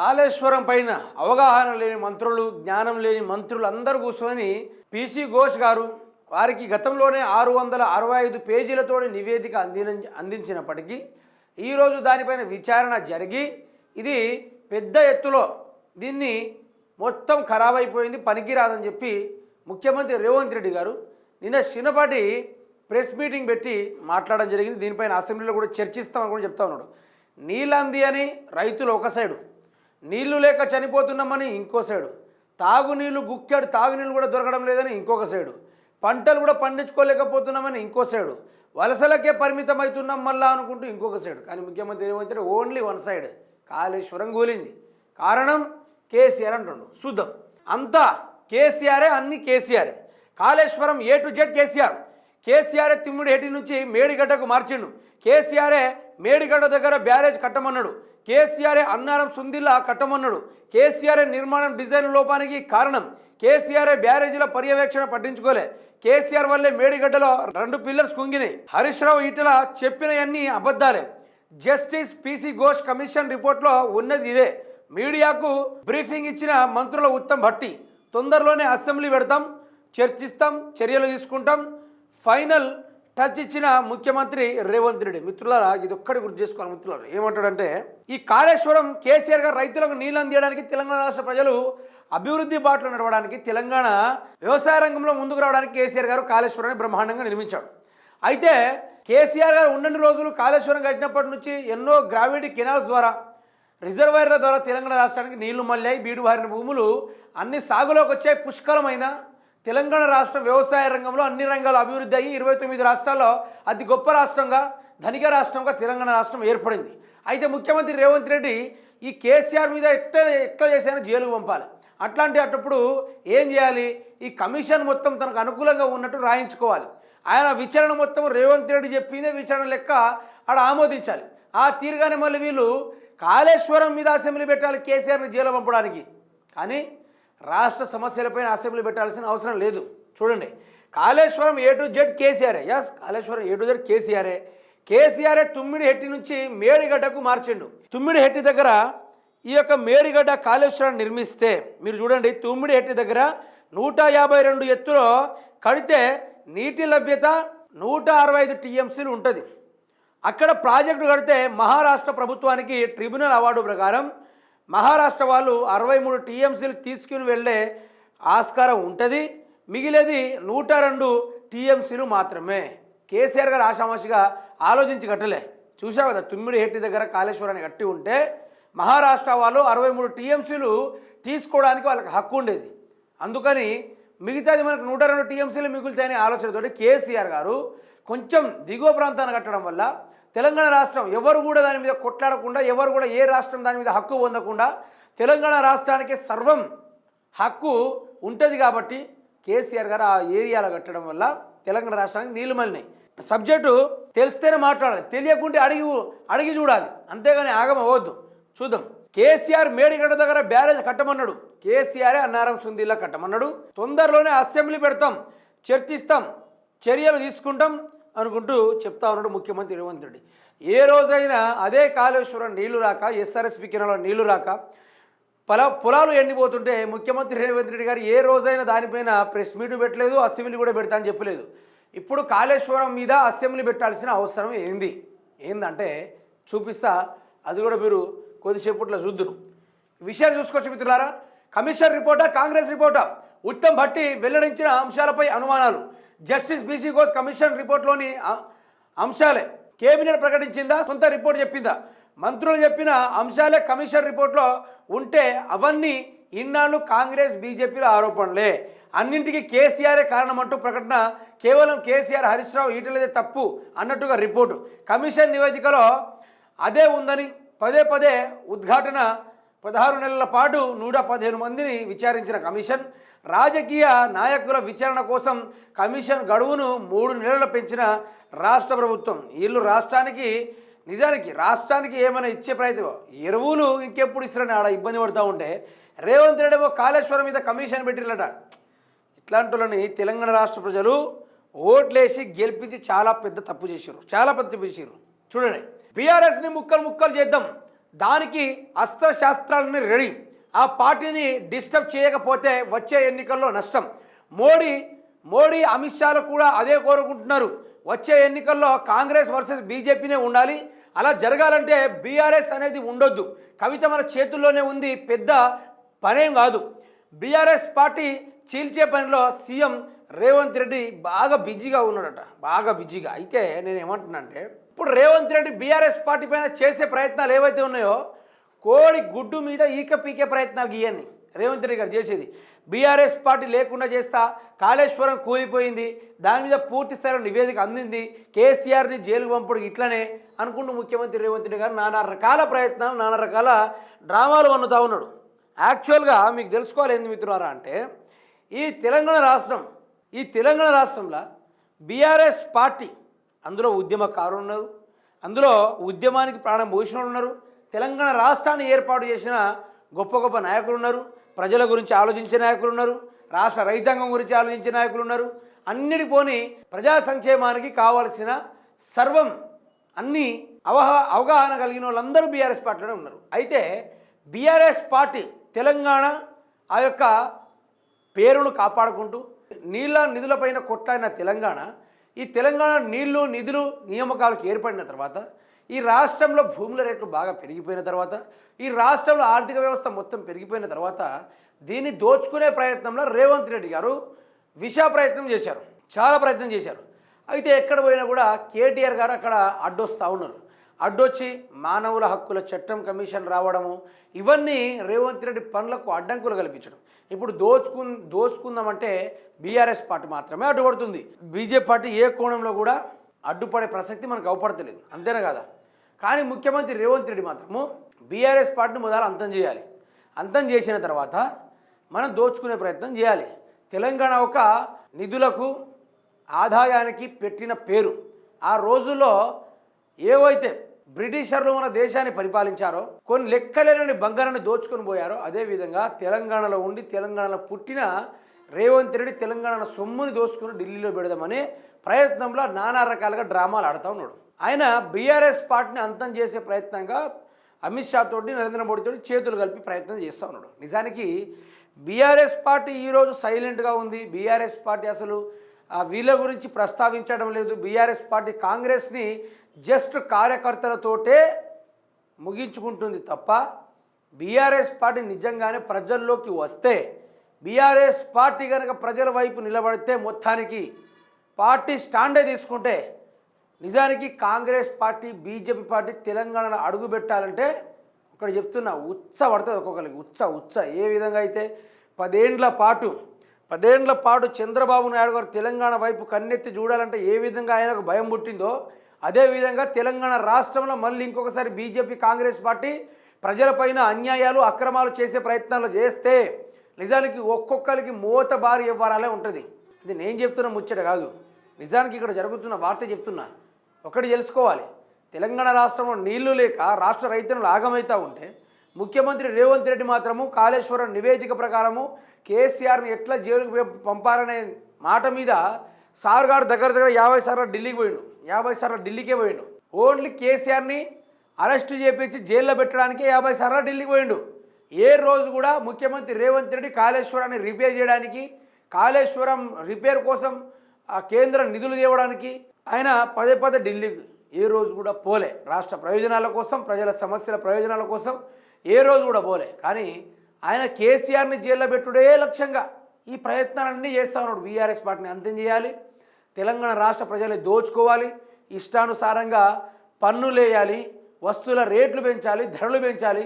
కాళేశ్వరం పైన అవగాహన లేని మంత్రులు జ్ఞానం లేని మంత్రులు అందరూ కూర్చొని పిసి ఘోష్ గారు వారికి గతంలోనే ఆరు వందల అరవై ఐదు పేజీలతో నివేదిక అందిన అందించినప్పటికీ ఈరోజు దానిపైన విచారణ జరిగి ఇది పెద్ద ఎత్తులో దీన్ని మొత్తం ఖరాబ్ అయిపోయింది పనికిరాదని చెప్పి ముఖ్యమంత్రి రేవంత్ రెడ్డి గారు నిన్న చిన్నపాటి ప్రెస్ మీటింగ్ పెట్టి మాట్లాడడం జరిగింది. దీనిపైన అసెంబ్లీలో కూడా చర్చిస్తామని కూడా చెప్తా ఉన్నాడు. నీలంది అని రైతులు ఒక సైడు నీళ్ళు లేక చనిపోతున్నామని ఇంకో సైడు. తాగునీళ్ళు గుక్కాడు తాగునీళ్ళు కూడా దొరకడం లేదని ఇంకొక సైడు. పంటలు కూడా పండించుకోలేకపోతున్నామని ఇంకో సైడు. వలసలకే పరిమితం అవుతున్నాం మళ్ళా అనుకుంటూ ఇంకొక సైడు. కానీ ముఖ్యమంత్రి ఏమవుతుంటే ఓన్లీ వన్ సైడ్. కాళేశ్వరం కూలింది కారణం కేసీఆర్ అంటుండు. చూద్దాం. అంతా కేసీఆరే అన్ని KCR. Kaleshwaram A to Z KCR. KCR Tummidi Hetti నుంచి మేడిగడ్డకు మార్చిండు? కేసీఆరే మేడిగడ్డ దగ్గర బ్యారేజ్ కట్టమన్నాడు. కేసీఆరే అన్నారం సుందిల్లా కట్టమన్నాడు. కేసీఆర్ నిర్మాణం డిజైన్ లోపానికి కారణం? కేసీఆర్ బ్యారేజీల పర్యవేక్షణ పట్టించుకోలే. కేసీఆర్ వల్లే మేడిగడ్డలో రెండు పిల్లర్స్ కుంగినాయి. హరీష్ రావు ఇటల చెప్పినవన్నీ అబద్ధాలే. జస్టిస్ పిసి ఘోష్ కమిషన్ రిపోర్ట్లో ఉన్నది ఇదే. మీడియాకు బ్రీఫింగ్ ఇచ్చిన మంత్రుల ఉత్తమ్ భట్టి. తొందరలోనే అసెంబ్లీ పెడతాం చర్చిస్తాం చర్యలు తీసుకుంటాం ఫైనల్ టచ్ ఇచ్చిన ముఖ్యమంత్రి రేవంత్ రెడ్డి. మిత్రులారా ఇది ఒక్కటి గుర్తు చేసుకోవాలి మిత్రులారు. ఏమంటాడంటే ఈ కాళేశ్వరం కేసీఆర్ గారు రైతులకు నీళ్ళు అందియడానికి తెలంగాణ రాష్ట్ర ప్రజలు అభివృద్ధి బాటలో నడవడానికి తెలంగాణ వ్యవసాయ రంగంలో ముందుకు రావడానికి కేసీఆర్ గారు కాళేశ్వరాన్ని బ్రహ్మాండంగా నిర్మించాడు అయితే కేసీఆర్ గారు ఉన్నన్ని రోజులు కాళేశ్వరం కట్టినప్పటి నుంచి ఎన్నో గ్రావిటీ కెనాల్స్ ద్వారా రిజర్వాయర్ల ద్వారా తెలంగాణ రాష్ట్రానికి నీళ్ళు మళ్ళాయి బీడు భూములు అన్ని సాగులోకి వచ్చాయి. పుష్కలమైన తెలంగాణ రాష్ట్రం వ్యవసాయ రంగంలో అన్ని రంగాలు అభివృద్ధి అయ్యి ఇరవై తొమ్మిది రాష్ట్రాల్లో అతి గొప్ప రాష్ట్రంగా ధనిక రాష్ట్రంగా తెలంగాణ రాష్ట్రం ఏర్పడింది. అయితే ముఖ్యమంత్రి రేవంత్ రెడ్డి ఈ కేసీఆర్ మీద ఎట్లా ఎట్లా చేశారో జైలుకు పంపాలి. అట్లాంటి అటప్పుడు ఏం చేయాలి? ఈ కమిషన్ మొత్తం తనకు అనుకూలంగా ఉన్నట్టు రాయించుకోవాలి. ఆయన విచారణ మొత్తం రేవంత్ రెడ్డి చెప్పిందే విచారణ లెక్క ఆడ ఆమోదించాలి. ఆ తీరుగానే మళ్ళీ వీళ్ళు కాళేశ్వరం మీద అసెంబ్లీ పెట్టాలి కేసీఆర్ని జైలు పంపడానికి. కానీ రాష్ట్ర సమస్యలపైన అసెంబ్లీ పెట్టాల్సిన అవసరం లేదు. చూడండి. కాళేశ్వరం ఏ టు జెడ్ కేసీఆరే yes Kaleshwaram A to Z కేసీఆర్ఏ కేసీఆర్ఏ తుమ్మిడిహెట్టి నుంచి మేడిగడ్డకు మార్చిండు. తుమ్మిడిహెట్టి దగ్గర ఈ యొక్క మేడిగడ్డ కాళేశ్వరాన్ని నిర్మిస్తే మీరు చూడండి తుమ్మిడిహెట్టి దగ్గర నూట యాభై రెండు ఎత్తులో కడితే నీటి లభ్యత నూట అరవై ఐదు టీఎంసీలు ఉంటుంది. అక్కడ ప్రాజెక్టు కడితే మహారాష్ట్ర ప్రభుత్వానికి ట్రిబ్యునల్ అవార్డు ప్రకారం మహారాష్ట్ర వాళ్ళు అరవై మూడు టీఎంసీలు తీసుకుని వెళ్ళే ఆస్కారం ఉంటుంది. మిగిలేది నూట రెండు టీఎంసీలు మాత్రమే. కేసీఆర్ గారు ఆషామాషిగా ఆలోచించి కట్టలే. చూసావు కదా తుమ్మిడి హెట్టి దగ్గర కాళేశ్వరాన్ని కట్టి ఉంటే మహారాష్ట్ర వాళ్ళు అరవై మూడు టీఎంసీలు తీసుకోవడానికి వాళ్ళకి హక్కు ఉండేది. అందుకని మిగతాది మనకు నూట రెండు టీఎంసీలు మిగులుతాయనే ఆలోచనతోటి కేసీఆర్ గారు కొంచెం దిగువ ప్రాంతాన్ని కట్టడం వల్ల తెలంగాణ రాష్ట్రం ఎవరు కూడా దాని మీద కొట్లాడకుండా ఎవరు కూడా ఏ రాష్ట్రం దాని మీద హక్కు పొందకుండా తెలంగాణ రాష్ట్రానికి సర్వం హక్కు ఉంటుంది కాబట్టి కేసీఆర్ గారు ఆ ఏరియాలో కట్టడం వల్ల తెలంగాణ రాష్ట్రానికి నీళ్ళు మళ్ళినాయి. సబ్జెక్టు తెలిస్తేనే మాట్లాడాలి. తెలియకుంటే అడిగి అడిగి చూడాలి. అంతేగాని ఆగమవద్దు చూద్దాం. కేసీఆర్ మేడిగడ్డ దగ్గర బ్యారేజ్ కట్టమన్నాడు. కేసీఆరే అన్నారం సుందీలా కట్టమన్నాడు. తొందరలోనే అసెంబ్లీ పెడతాం. చర్చిస్తాం. చర్యలు తీసుకుంటాం. అనుకుంటూ చెప్తా ఉన్నాడు ముఖ్యమంత్రి రేవంత్ రెడ్డి. ఏ రోజైనా అదే కాళేశ్వరం నీళ్ళు రాక ఎస్ఆర్ఎస్పి కిరణలో నీళ్ళు రాక పొల పొలాలు ఎండిపోతుంటే ముఖ్యమంత్రి రేవంత్ రెడ్డి గారు ఏ రోజైనా దానిపైన ప్రెస్ మీట్ పెట్టలేదు అసెంబ్లీ కూడా పెడతా అని చెప్పలేదు. ఇప్పుడు కాళేశ్వరం మీద అసెంబ్లీ పెట్టాల్సిన అవసరం ఏంది? ఏందంటే చూపిస్తా అది కూడా మీరు కొద్దిసేపట్లో చూద్దురు. విషయాన్ని చూసుకోవచ్చు మిత్రులారా కమిషన్ రిపోర్టా కాంగ్రెస్ రిపోర్టా? ఉత్తమ్ భట్టి వెల్లడించిన అంశాలపై అనుమానాలు. జస్టిస్ బీసీ ఘోష్ కమిషన్ రిపోర్ట్లోని అంశాలే. కేబినెట్ ప్రకటించిందా? సొంత రిపోర్ట్ చెప్పిందా? మంత్రులు చెప్పిన అంశాలే కమిషన్ రిపోర్ట్లో ఉంటే అవన్నీ ఇన్నాళ్ళు కాంగ్రెస్ బీజేపీల ఆరోపణలే. అన్నింటికీ కేసీఆరే కారణమంటూ ప్రకటన కేవలం కేసీఆర్ హరీష్ రావు ఈటలేదే తప్పు అన్నట్టుగా రిపోర్టు. కమిషన్ నివేదికలో అదే ఉందని పదే పదే ఉద్ఘాటన పదహారు నెలల పాటు నూట పదిహేను మందిని విచారించిన కమిషన్. రాజకీయ నాయకుల విచారణ కోసం కమిషన్ గడువును మూడు నెలలు పెంచిన రాష్ట్ర ప్రభుత్వం. వీళ్ళు రాష్ట్రానికి నిజానికి రాష్ట్రానికి ఏమైనా ఇచ్చే ప్రయత్నం ఎరువులు ఇంకెప్పుడు ఇస్తారని ఆడ ఇబ్బంది పడుతూ ఉంటే రేవంత్ రెడ్డి ఏమో కాళేశ్వరం మీద కమిషన్ పెట్టిరట ఇట్లాంటి వాళ్ళని తెలంగాణ రాష్ట్ర ప్రజలు ఓట్లేసి గెలిపించి చాలా పెద్ద తప్పు చేశారు చాలా పెద్ద తప్పు చేశారు చూడండి బీఆర్ఎస్ని ముక్కలు ముక్కలు చేద్దాం. దానికి అస్త్రశాస్త్రాలని రెడీ. ఆ పార్టీని డిస్టర్బ్ చేయకపోతే వచ్చే ఎన్నికల్లో నష్టం. మోడీ మోడీ అమిత్ షాలు కూడా అదే కోరుకుంటున్నారు. వచ్చే ఎన్నికల్లో కాంగ్రెస్ వర్సెస్ బీజేపీనే ఉండాలి. అలా జరగాలంటే బీఆర్ఎస్ అనేది ఉండొద్దు. కవిత మన చేతుల్లోనే ఉంది పెద్ద పనేం కాదు. బీఆర్ఎస్ పార్టీ చీల్చే పనిలో సీఎం రేవంత్ రెడ్డి బాగా బిజీగా ఉన్నాడట. బాగా బిజీగా. అయితే నేను ఏమంటున్నానంటే ఇప్పుడు రేవంత్ రెడ్డి బీఆర్ఎస్ పార్టీ పైన చేసే ప్రయత్నాలు ఏవైతే ఉన్నాయో కోడి గుడ్డు మీద ఈక పీకే ప్రయత్నాలు గీయండి. రేవంత్ రెడ్డి గారు చేసేది. బీఆర్ఎస్ పార్టీ లేకుండా చేస్తా కాళేశ్వరం కూలిపోయింది. దాని మీద పూర్తి స్థాయిలో నివేదిక అందింది. కేసీఆర్ని జైలుకు పంపడం ఇట్లనే అనుకుంటూ ముఖ్యమంత్రి రేవంత్ రెడ్డి గారు నానా రకాల ప్రయత్నాలు నానా రకాల డ్రామాలు అన్నుతా ఉన్నాడు. యాక్చువల్గా మీకు తెలుసుకోవాలి ఏంది మిత్రులారా అంటే ఈ తెలంగాణ రాష్ట్రం ఈ తెలంగాణ రాష్ట్రంలో బీఆర్ఎస్ పార్టీ అందులో ఉద్యమకారులు ఉన్నారు. అందులో ఉద్యమానికి ప్రాణం పోసిన ఉన్నారు. తెలంగాణ రాష్ట్రాన్ని ఏర్పాటు చేసిన గొప్ప గొప్ప నాయకులు ఉన్నారు. ప్రజల గురించి ఆలోచించే నాయకులు ఉన్నారు. రాష్ట్ర రైతాంగం గురించి ఆలోచించే నాయకులు ఉన్నారు. అన్నిటి పోని ప్రజా సంక్షేమానికి కావాల్సిన సర్వం అన్నీ అవహ అవగాహన కలిగిన వాళ్ళందరూ బీఆర్ఎస్ పార్టీలోనే ఉన్నారు. అయితే బీఆర్ఎస్ పార్టీ తెలంగాణ ఆ యొక్క పేరును కాపాడుకుంటూ నీళ్ళ నిధులపైన కొట్లాడిన తెలంగాణ ఈ తెలంగాణ నీళ్ళు నిధులు నియామకాలకు ఏర్పడిన తర్వాత ఈ రాష్ట్రంలో భూముల రేట్లు బాగా పెరిగిపోయిన తర్వాత ఈ రాష్ట్రంలో ఆర్థిక వ్యవస్థ మొత్తం పెరిగిపోయిన తర్వాత దీన్ని దోచుకునే ప్రయత్నంలో రేవంత్ రెడ్డి గారు విషా ప్రయత్నం చేశారు చాలా ప్రయత్నం చేశారు. అయితే ఎక్కడ పోయినా కూడా కేటీఆర్ గారు అక్కడ అడ్డొస్తూ ఉన్నారు. అడ్డొచ్చి మానవుల హక్కుల చట్టం కమిషన్ రావడము ఇవన్నీ రేవంత్ రెడ్డి పనులకు అడ్డంకులు కల్పించడం. ఇప్పుడు దోచుకు దోచుకుందామంటే బీఆర్ఎస్ పార్టీ మాత్రమే అడ్డుపడుతుంది. బీజేపీ పార్టీ ఏ కోణంలో కూడా అడ్డుపడే ప్రసక్తి మనకు అవపడతలేదు. అంతేనా కదా? కానీ ముఖ్యమంత్రి రేవంత్ రెడ్డి మాత్రము బీఆర్ఎస్ పార్టీని మొదలు అంతం చేయాలి. అంతం చేసిన తర్వాత మనం దోచుకునే ప్రయత్నం చేయాలి. తెలంగాణ ఒక నిధులకు ఆదాయానికి పెట్టిన పేరు. ఆ రోజుల్లో ఏవైతే బ్రిటిషర్లు మన దేశాన్ని పరిపాలించారో కొన్ని లెక్కలేని బంగారాన్ని దోచుకొని పోయారో అదేవిధంగా తెలంగాణలో ఉండి తెలంగాణలో పుట్టిన రేవంత్ రెడ్డి తెలంగాణ సొమ్ముని దోచుకుని ఢిల్లీలో పెడదామనే ప్రయత్నంలో నానా రకాలుగా డ్రామాలు ఆడుతూ ఉన్నాడు. ఆయన బీఆర్ఎస్ పార్టీని అంతం చేసే ప్రయత్నంగా అమిత్ షా తోటి నరేంద్ర మోడీతో చేతులు కలిపి ప్రయత్నం చేస్తూ ఉన్నాడు. నిజానికి బీఆర్ఎస్ పార్టీ ఈరోజు సైలెంట్గా ఉంది. బీఆర్ఎస్ పార్టీ అసలు ఆ వీళ్ళ గురించి ప్రస్తావించడం లేదు. బీఆర్ఎస్ పార్టీ కాంగ్రెస్ని జస్ట్ కార్యకర్తలతోటే ముగించుకుంటుంది తప్ప బీఆర్ఎస్ పార్టీ నిజంగానే ప్రజల్లోకి వస్తే బీఆర్ఎస్ పార్టీ కనుక ప్రజల వైపు నిలబడితే మొత్తానికి పార్టీ స్టాండే తీసుకుంటే నిజానికి కాంగ్రెస్ పార్టీ బీజేపీ పార్టీ తెలంగాణలో అడుగు పెట్టాలంటే ఇక్కడ చెప్తున్నా ఉచ్చ పడుతుంది ఒక్కొక్కరికి. ఉచ్చ ఉచ్చ ఏ విధంగా అయితే పదేండ్ల పాటు పదేండ్ల పాటు చంద్రబాబు నాయుడు గారు తెలంగాణ వైపు కన్నెత్తి చూడాలంటే ఏ విధంగా ఆయనకు భయం పుట్టిందో అదేవిధంగా తెలంగాణ రాష్ట్రంలో మళ్ళీ ఇంకొకసారి బీజేపీ కాంగ్రెస్ పార్టీ ప్రజలపైన అన్యాయాలు అక్రమాలు చేసే ప్రయత్నాలు చేస్తే నిజానికి ఒక్కొక్కరికి మూత బారి ఇవ్వాలనే ఉంటుంది. ఇది నేను చెప్తున్న ముచ్చట కాదు. నిజానికి ఇక్కడ జరుగుతున్న వార్త చెప్తున్నా. ఒకటి తెలుసుకోవాలి. తెలంగాణ రాష్ట్రంలో నీళ్ళు లేక రాష్ట్ర రైతులు ఆగమవుతూ ఉంటే ముఖ్యమంత్రి రేవంత్ రెడ్డి మాత్రము కాళేశ్వరం నివేదిక ప్రకారము కేసీఆర్ని ఎట్లా జైలుకు పంపాలనే పంపారనే మాట మీద సార్ గారు దగ్గర దగ్గర యాభై సార్లు ఢిల్లీకి పోయిండు. యాభై సార్లు ఢిల్లీకే పోయిండు. ఓన్లీ కేసీఆర్ని అరెస్ట్ చేపించి జైల్లో పెట్టడానికి యాభై సార్లు ఢిల్లీకి పోయిండు. ఏ రోజు కూడా ముఖ్యమంత్రి రేవంత్ రెడ్డి కాళేశ్వరాన్ని రిపేర్ చేయడానికి కాళేశ్వరం రిపేర్ కోసం ఆ కేంద్ర నిధులు తేవడానికి ఆయన పదే పదే ఢిల్లీకి ఏ రోజు కూడా పోలే. రాష్ట్ర ప్రయోజనాల కోసం ప్రజల సమస్యల ప్రయోజనాల కోసం ఏ రోజు కూడా పోలే. కానీ ఆయన కేసీఆర్ని జైల్లో పెట్టుడే లక్ష్యంగా ఈ ప్రయత్నాలన్నీ చేస్తా ఉన్నాడు. బీఆర్ఎస్ పార్టీని అంతం చేయాలి. తెలంగాణ రాష్ట్ర ప్రజల్ని దోచుకోవాలి. ఇష్టానుసారంగా పన్నులేయాలి వస్తువుల రేట్లు పెంచాలి. ధరలు పెంచాలి.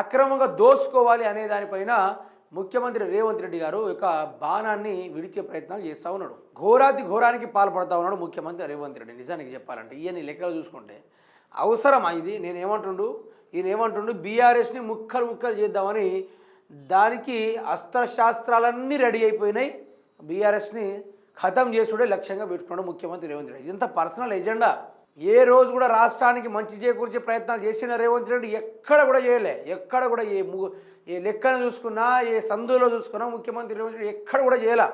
అక్రమంగా దోసుకోవాలి అనే దానిపైన ముఖ్యమంత్రి రేవంత్ రెడ్డి గారు ఒక బాణాన్ని విడిచే ప్రయత్నాలు చేస్తూ ఉన్నాడు. ఘోరాతి ఘోరానికి పాల్పడతా ఉన్నాడు ముఖ్యమంత్రి రేవంత్ రెడ్డి. నిజానికి చెప్పాలంటే ఈయన లెక్కలు చూసుకుంటే అవసరమా ఇది? నేను ఏమంటుండు? ఈయన ఏమంటుండు? బీఆర్ఎస్ని ముక్కలు ముక్కలు చేద్దామని దానికి అస్త్రశాస్త్రాలన్నీ రెడీ అయిపోయినాయి. బీఆర్ఎస్ని ఖతం చేసుడే లక్ష్యంగా పెట్టుకున్నాడు ముఖ్యమంత్రి రేవంత్ రెడ్డి. ఇదంతా పర్సనల్ ఎజెండా? ఏ రోజు కూడా రాష్ట్రానికి మంచి చేకూర్చే ప్రయత్నాలు చేసిన రేవంత్ రెడ్డి ఎక్కడ కూడా చేయలే. ఎక్కడ కూడా ఏ ఏ లెక్కను చూసుకున్నా ఏ సందులో చూసుకున్నా ముఖ్యమంత్రి రేవంత్ రెడ్డి ఎక్కడ కూడా చేయలే.